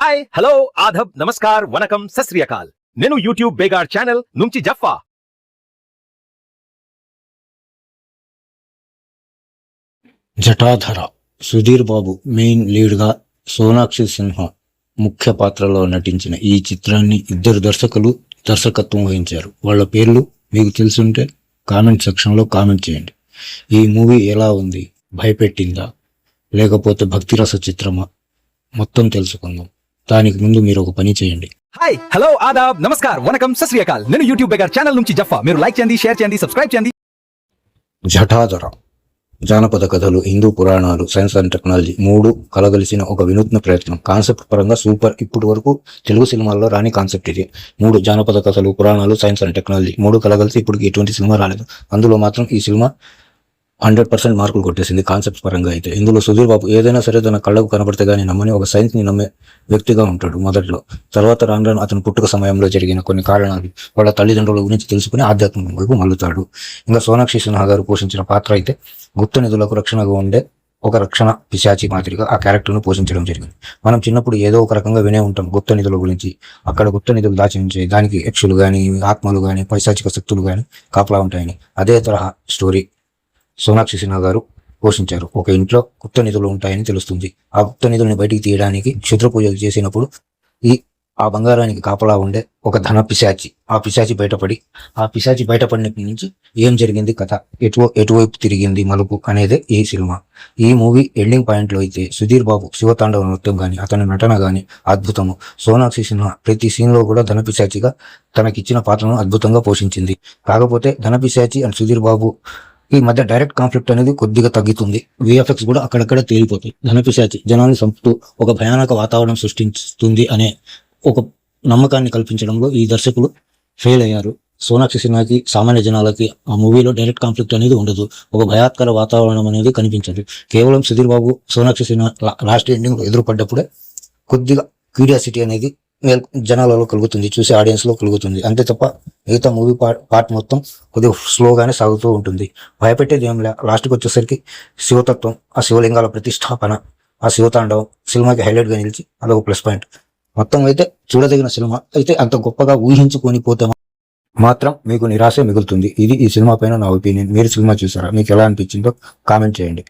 Hi hello ఆధబ్ నమస్కార్ వనకం సశ్రియకాల్ నేను యూట్యూబ్ బేగార్ ఛానల్ నుంచి జఫ్ఫా. జటాధర సుధీర్ బాబు మెయిన్ లీడ్గా సోనాక్షి సిన్హా ముఖ్య పాత్రలో నటించిన ఈ చిత్రాన్ని ఇద్దరు దర్శకులు దర్శకత్వం వహించారు. వాళ్ళ పేర్లు మీకు తెలుసుంటే కామెంట్ సెక్షన్లో కామెంట్ చేయండి. ఈ మూవీ ఎలా ఉంది? భయపెట్టిందా? లేకపోతే భక్తిరస చిత్రమా? మొత్తం తెలుసుకుందాం. దానికి ముందు మీరు ఒక పని చేయండి. హాయ్ హలో ఆదాబ్ నమస్కార్ వనకం సశ్రియకాల్ నేను యూట్యూబ్ బేగార్ ఛానల్ నుంచి జఫ్ఫా. మీరు లైక్ చేయండి షేర్ చేయండి సబ్స్క్రైబ్ చేయండి. జటాధర జానపద కథలు హిందూ పురాణాలు సైన్స్ అండ్ టెక్నాలజీ మూడు కలగలిసిన ఒక వినూత్న ప్రయత్నం. కాన్సెప్ట్ పరంగా సూపర్. ఇప్పటి వరకు తెలుగు సినిమాల్లో రాని కాన్సెప్ట్ ఇది. మూడు జానపద కథలు పురాణాలు సైన్స్ అండ్ టెక్నాలజీ మూడు కలగలిసి ఇప్పుడు ఎటువంటి సినిమా రాలేదు. అందులో మాత్రం ఈ సినిమా హండ్రెడ్ పర్సెంట్ మార్కులు కొట్టేసింది కాన్సెప్ట్ పరంగా అయితే. ఇందులో సుధీర్ బాబు ఏదైనా సరే తన కళ్ళకు కనబడితే కానీ నమ్మని ఒక సైన్స్ని నమ్మే వ్యక్తిగా ఉంటాడు మొదట్లో. తర్వాత రాను రాను అతను పుట్టుక సమయంలో జరిగిన కొన్ని కారణాలు వాళ్ళ తల్లిదండ్రుల గురించి తెలుసుకుని ఆధ్యాత్మిక వైపు మల్లుతాడు ఇంకా సోనాక్షి సిన్హా గారు పోషించిన పాత్ర అయితే గుప్త నిధులకు రక్షణగా ఉండే ఒక రక్షణ పిశాచి మాదిరిగా ఆ క్యారెక్టర్ను పోషించడం జరిగింది. మనం చిన్నప్పుడు ఏదో ఒక రకంగా వినే ఉంటాం గుప్త నిధుల గురించి. అక్కడ గుప్త నిధులు దాచి ఉంచే దానికి యక్షులు కానీ ఆత్మలు కానీ పైశాచిక శక్తులు కానీ కాపలా ఉంటాయని. అదే తరహా స్టోరీ సోనాక్షి సిన్హా గారు పోషించారు. ఒక ఇంట్లో గుప్త నిధులు ఉంటాయని తెలుస్తుంది. ఆ గుప్త నిధుల్ని బయటికి తీయడానికి క్షుద్ర పూజలు చేసినప్పుడు ఈ ఆ బంగారానికి కాపలా ఉండే ఒక ధన పిశాచి ఆ పిశాచి బయటపడి ఆ పిశాచి బయటపడినప్పటి నుంచి ఏం జరిగింది కథ? ఎటు ఎటువైపు తిరిగింది మలుపు అనేది ఈ సినిమా. ఈ మూవీ ఎండింగ్ పాయింట్లో అయితే సుధీర్ బాబు శివతాండవ నృత్యం కానీ అతని నటన కానీ అద్భుతము. సోనాక్షి సిన్హా ప్రతి సీన్లో కూడా ధన పిశాచిగా తనకిచ్చిన పాత్రను అద్భుతంగా పోషించింది. కాకపోతే ధన పిశాచి అండ్ సుధీర్ బాబు ఈ మధ్య డైరెక్ట్ కాన్ఫ్లిక్ట్ అనేది కొద్దిగా తగ్గుతుంది. విఎఫ్ఎక్స్ కూడా అక్కడక్కడ తేలిపోతాయి ధనపిశాచి జనాన్ని చంపుతూ ఒక భయానక వాతావరణం సృష్టిస్తుంది అనే ఒక నమ్మకాన్ని కల్పించడంలో ఈ దర్శకులు ఫెయిల్ అయ్యారు. సోనాక్షి సిన్హాకి సామాన్య జనాలకి ఆ మూవీలో డైరెక్ట్ కాన్ఫ్లిక్ట్ అనేది ఉండదు. ఒక భయాత్కర వాతావరణం అనేది కనిపించదు. కేవలం సుధీర్ బాబు సోనాక్షి సిన్హా లాస్ట్ ఎండింగ్ ఎదురుపడ్డప్పుడే కొద్దిగా క్యూరియాసిటీ అనేది జనాలలో కలుగుతుంది చూసే ఆడియన్స్లో కలుగుతుంది. అంతే తప్ప మిగతా మూవీ పార్ట్ మొత్తం కొద్దిగా స్లోగానే సాగుతూ ఉంటుంది. భయపెట్టేది ఏం లే లాస్ట్కి వచ్చేసరికి శివతత్వం ఆ శివలింగాల ప్రతిష్టాపన ఆ శివతాండవం సినిమాకి హైలైట్గా నిలిచి అదొక ప్లస్ పాయింట్. మొత్తం అయితే చూడదగిన సినిమా. అయితే అంత గొప్పగా ఊహించుకొని పోతే మాత్రం మీకు నిరాశ మిగులుతుంది. ఇది ఈ సినిమా పైన నా ఒపీనియన్. మీరు సినిమా చూసారా? మీకు ఎలా అనిపించిందో కామెంట్ చేయండి.